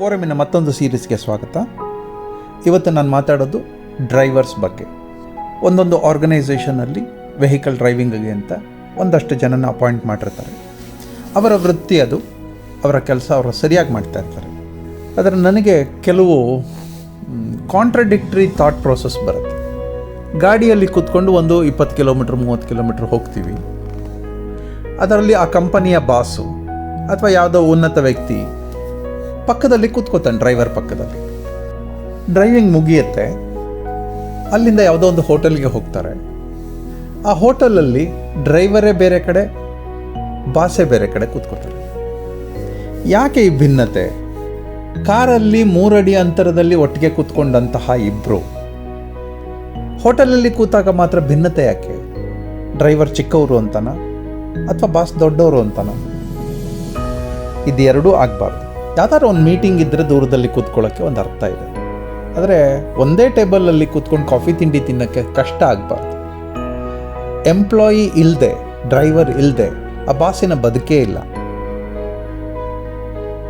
ಫೋರಮಿನ ಮತ್ತೊಂದು ಸೀರೀಸ್ಗೆ ಸ್ವಾಗತ. ಇವತ್ತು ನಾನು ಮಾತಾಡೋದು ಡ್ರೈವರ್ಸ್ ಬಗ್ಗೆ. ಒಂದೊಂದು ಆರ್ಗನೈಸೇಷನಲ್ಲಿ ವೆಹಿಕಲ್ ಡ್ರೈವಿಂಗ್ಗೆ ಅಂತ ಒಂದಷ್ಟು ಜನನ ಅಪಾಯಿಂಟ್ ಮಾಡಿರ್ತಾರೆ. ಅವರ ವೃತ್ತಿ ಅದು, ಅವರ ಕೆಲಸ ಅವರು ಸರಿಯಾಗಿ ಮಾಡ್ತಾ ಇರ್ತಾರೆ. ಆದರೆ ನನಗೆ ಕೆಲವು ಕಾಂಟ್ರಡಿಕ್ಟ್ರಿ ಥಾಟ್ ಪ್ರೋಸೆಸ್ ಬರುತ್ತೆ. ಗಾಡಿಯಲ್ಲಿ ಕೂತ್ಕೊಂಡು ಒಂದು ಇಪ್ಪತ್ತು ಕಿಲೋಮೀಟ್ರ್, ಮೂವತ್ತು ಕಿಲೋಮೀಟ್ರ್ ಹೋಗ್ತೀವಿ. ಅದರಲ್ಲಿ ಆ ಕಂಪನಿಯ ಬಾಸು ಅಥವಾ ಯಾವುದೋ ಉನ್ನತ ವ್ಯಕ್ತಿ ಪಕ್ಕದಲ್ಲಿ ಕೂತ್ಕೋತಾನೆ ಡ್ರೈವರ್ ಪಕ್ಕದಲ್ಲಿ. ಡ್ರೈವಿಂಗ್ ಮುಗಿಯುತ್ತೆ. ಅಲ್ಲಿಂದ ಯಾವುದೋ ಒಂದು ಹೋಟೆಲ್ಗೆ ಹೋಗ್ತಾರೆ. ಆ ಹೋಟೆಲಲ್ಲಿ ಡ್ರೈವರೇ ಬೇರೆ ಕಡೆ, ಬಾಸೇ ಬೇರೆ ಕಡೆ ಕೂತ್ಕೋತಾರೆ. ಯಾಕೆ ಈ ಭಿನ್ನತೆ? ಕಾರಲ್ಲಿ ಮೂರಡಿ ಅಂತರದಲ್ಲಿ ಒಟ್ಟಿಗೆ ಕೂತ್ಕೊಂಡಂತಹ ಇಬ್ಬರು ಹೋಟೆಲಲ್ಲಿ ಕೂತಾಗ ಮಾತ್ರ ಭಿನ್ನತೆ ಯಾಕೆ? ಡ್ರೈವರ್ ಚಿಕ್ಕವರು ಅಂತಾನ? ಅಥವಾ ಬಾಸ್ ದೊಡ್ಡವರು ಅಂತಾನ? ಇದೆರಡೂ ಆಗಬಾರ್ದು. ಯಾವ್ದಾದ್ರು ಒಂದು ಮೀಟಿಂಗ್ ಇದ್ದರೆ ದೂರದಲ್ಲಿ ಕೂತ್ಕೊಳ್ಳೋಕ್ಕೆ ಒಂದು ಅರ್ಥ ಇದೆ. ಆದರೆ ಒಂದೇ ಟೇಬಲಲ್ಲಿ ಕೂತ್ಕೊಂಡು ಕಾಫಿ ತಿಂಡಿ ತಿನ್ನೋಕ್ಕೆ ಕಷ್ಟ ಆಗಬಾರ್ದು. ಎಂಪ್ಲಾಯಿ ಇಲ್ಲದೆ ಡ್ರೈವರ್ ಇಲ್ಲದೆ ಆ ಬಾಸಿನ ಬದುಕೇ ಇಲ್ಲ.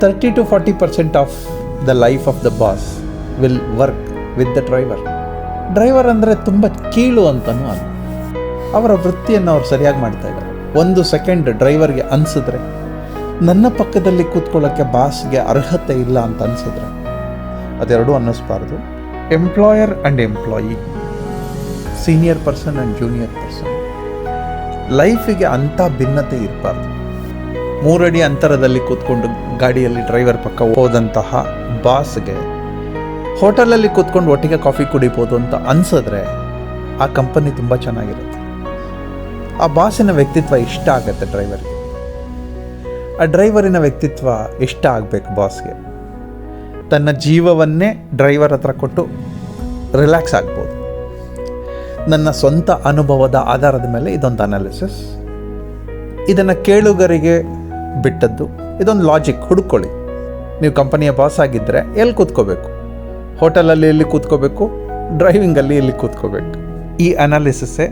Thirty to forty percent of the life of the boss will work with the driver driver ಅಂದರೆ ತುಂಬ ಕೀಳು ಅಂತಲೂ ಅಲ್ಲ. ಅವರ ವೃತ್ತಿಯನ್ನು ಅವ್ರು ಸರಿಯಾಗಿ ಮಾಡ್ತಾ ಇದ್ದಾರೆ. ಒಂದು ಸೆಕೆಂಡ್ ಡ್ರೈವರ್ಗೆ ಅನಿಸಿದ್ರೆ ನನ್ನ ಪಕ್ಕದಲ್ಲಿ ಕೂತ್ಕೊಳ್ಳೋಕ್ಕೆ ಬಾಸ್ಗೆ ಅರ್ಹತೆ ಇಲ್ಲ ಅಂತ ಅನಿಸಿದ್ರೆ? ಅದೆರಡೂ ಅನ್ನಿಸ್ಬಾರ್ದು. Employer and employee senior person and junior person ಲೈಫಿಗೆ ಅಂಥ ಭಿನ್ನತೆ ಇರಬಾರ್ದು. ಮೂರಡಿ ಅಂತರದಲ್ಲಿ ಕೂತ್ಕೊಂಡು ಗಾಡಿಯಲ್ಲಿ ಡ್ರೈವರ್ ಪಕ್ಕ ಹೋದಂತಹ ಬಾಸ್ಗೆ ಹೋಟೆಲಲ್ಲಿ ಕೂತ್ಕೊಂಡು ಒಟ್ಟಿಗೆ ಕಾಫಿ ಕುಡಿಬೋದು ಅಂತ ಅನ್ಸಿದ್ರೆ ಆ ಕಂಪನಿ ತುಂಬ ಚೆನ್ನಾಗಿರುತ್ತೆ. ಆ ಬಾಸಿನ ವ್ಯಕ್ತಿತ್ವ ಇಷ್ಟ ಆಗುತ್ತೆ ಡ್ರೈವರ್ಗೆ ಆ ಡ್ರೈವರಿನ ವ್ಯಕ್ತಿತ್ವ ಇಷ್ಟ ಆಗಬೇಕು ಬಾಸ್ಗೆ? ತನ್ನ ಜೀವವನ್ನೇ ಡ್ರೈವರ್ ಹತ್ರ ಕೊಟ್ಟು ರಿಲ್ಯಾಕ್ಸ್ ಆಗ್ಬೋದು. ನನ್ನ ಸ್ವಂತ ಅನುಭವದ ಆಧಾರದ ಮೇಲೆ ಇದೊಂದು ಅನಾಲಿಸಿಸ್ ಇದನ್ನು ಕೇಳುಗರಿಗೆ ಬಿಟ್ಟದ್ದು, ಇದೊಂದು ಲಾಜಿಕ್ ಹುಡುಕೊಳ್ಳಿ. ನೀವು ಕಂಪನಿಯ ಬಾಸ್ ಆಗಿದ್ದರೆ ಎಲ್ಲಿ ಕೂತ್ಕೋಬೇಕು? ಹೋಟೆಲಲ್ಲಿ ಎಲ್ಲಿ ಕೂತ್ಕೋಬೇಕು? ಡ್ರೈವಿಂಗಲ್ಲಿ ಎಲ್ಲಿ ಕೂತ್ಕೋಬೇಕು? ಈ ಅನಾಲಿಸಿಸೇ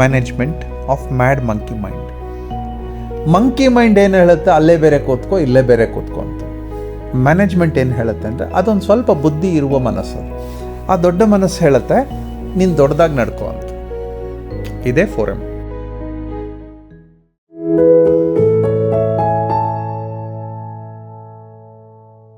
management of mad monkey mind monkey mind ಏನು ಹೇಳುತ್ತೆ? ಅಲ್ಲೇ ಬೇರೆ ಕೂತ್ಕೋ, ಇಲ್ಲೇ ಬೇರೆ ಕೂತ್ಕೋ ಅಂತ. ಮ್ಯಾನೇಜ್ಮೆಂಟ್ ಏನು ಹೇಳುತ್ತೆ ಅಂದರೆ, ಅದೊಂದು ಸ್ವಲ್ಪ ಬುದ್ಧಿ ಇರುವ ಮನಸ್ಸು. ಆ ದೊಡ್ಡ ಮನಸ್ಸು ಹೇಳುತ್ತೆ, ನೀನು ದೊಡ್ಡದಾಗಿ ನಡ್ಕೋ ಅಂತ. ಇದೇ ಫೋರಮ್